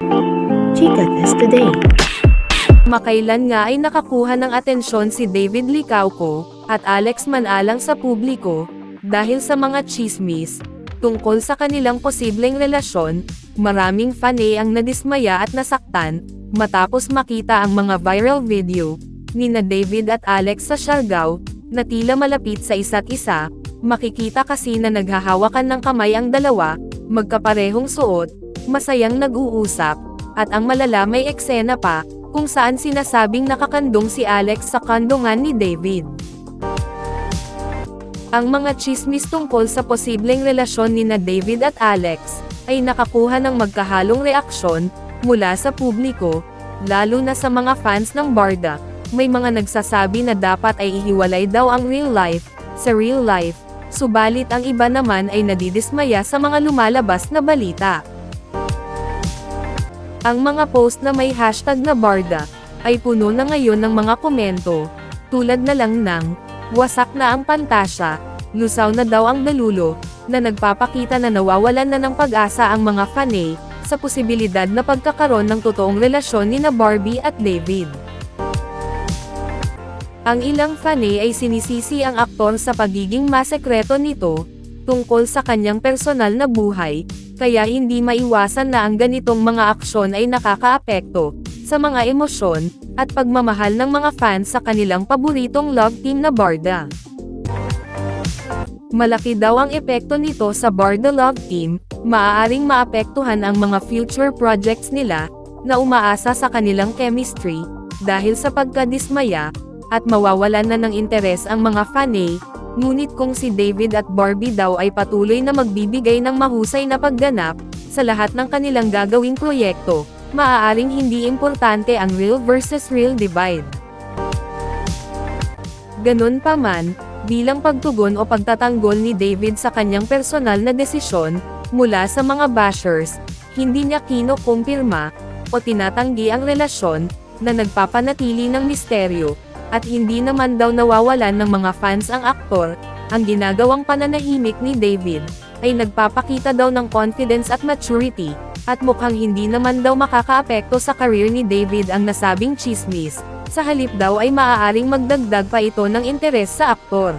Chika Test Today. Makailan nga ay nakakuha ng atensyon si David Licauco, at Alex Manalang sa publiko, dahil sa mga chismis, tungkol sa kanilang posibleng relasyon, maraming fanay ang nadismaya at nasaktan, matapos makita ang mga viral video, ni na David at Alex sa Siargao, na tila malapit sa isa't isa, makikita kasi na naghahawakan ng kamay ang dalawa, magkaparehong suot, masayang nag-uusap, at ang malala may eksena pa, kung saan sinasabing nakakandong si Alex sa kandungan ni David. Ang mga chismis tungkol sa posibleng relasyon ni na David at Alex, ay nakakuha ng magkahalong reaksyon, mula sa publiko, lalo na sa mga fans ng Barda. May mga nagsasabi na dapat ay ihiwalay daw ang real life, sa real life, subalit ang iba naman ay nadidismaya sa mga lumalabas na balita. Ang mga post na may hashtag na Barda, ay puno na ngayon ng mga komento, tulad na lang ng, wasak na ang pantasya, lusaw na daw ang dalulo, na nagpapakita na nawawalan na ng pag-asa ang mga fanay, sa posibilidad na pagkakaroon ng totoong relasyon ni na Barbie at David. Ang ilang fanay ay sinisisi ang aktor sa pagiging masekreto nito, tungkol sa kanyang personal na buhay, kaya hindi maiwasan na ang ganitong mga aksyon ay nakakaapekto, sa mga emosyon, at pagmamahal ng mga fans sa kanilang paboritong love team na Barda. Malaki daw ang epekto nito sa Barda Love Team, maaaring maapektuhan ang mga future projects nila, na umaasa sa kanilang chemistry, dahil sa pagkadismaya, at mawawalan na ng interes ang mga fanay, ngunit kung si David at Barbie daw ay patuloy na magbibigay ng mahusay na pagganap, sa lahat ng kanilang gagawing proyekto, maaaring hindi importante ang real versus real divide. Ganun pa man, bilang pagtugon o pagtatanggol ni David sa kanyang personal na desisyon, mula sa mga bashers, hindi niya kinukumpirma, o tinatanggi ang relasyon, na nagpapanatili ng misteryo, at hindi naman daw nawawalan ng mga fans ang aktor, ang ginagawang pananahimik ni David, ay nagpapakita daw ng confidence at maturity, at mukhang hindi naman daw makakaapekto sa career ni David ang nasabing chismis, sa halip daw ay maaaring magdagdag pa ito ng interes sa aktor.